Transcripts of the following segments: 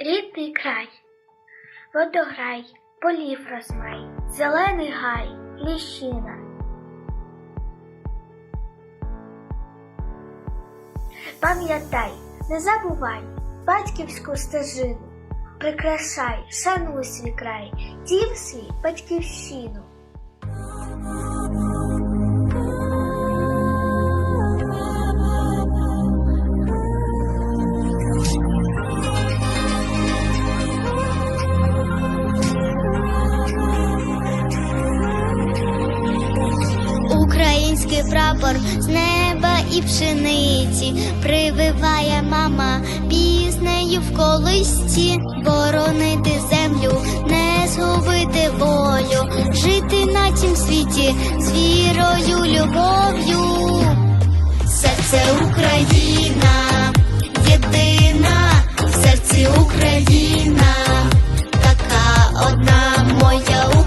рідний край, водограй, полів розмай, зелений гай, ліщина. Пам'ятай, не забувай батьківську стежину, прикрашай, шануй свій край, дім свій батьківщину. Український прапор з неба і пшениці. Прививає мама піснею в колисці, боронити землю, не згубити волю, жити на цім світі з вірою, любов'ю. Серце Україна, єдина, в серці Україна, така одна моя Україна,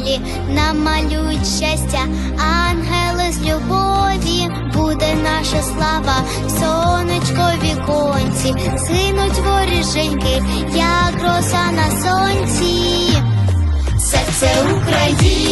в полі, намалюють щастя, ангели з любові, буде наша слава, сонечко віконці, згинуть воріженьки, як роса на сонці. Серце Україна,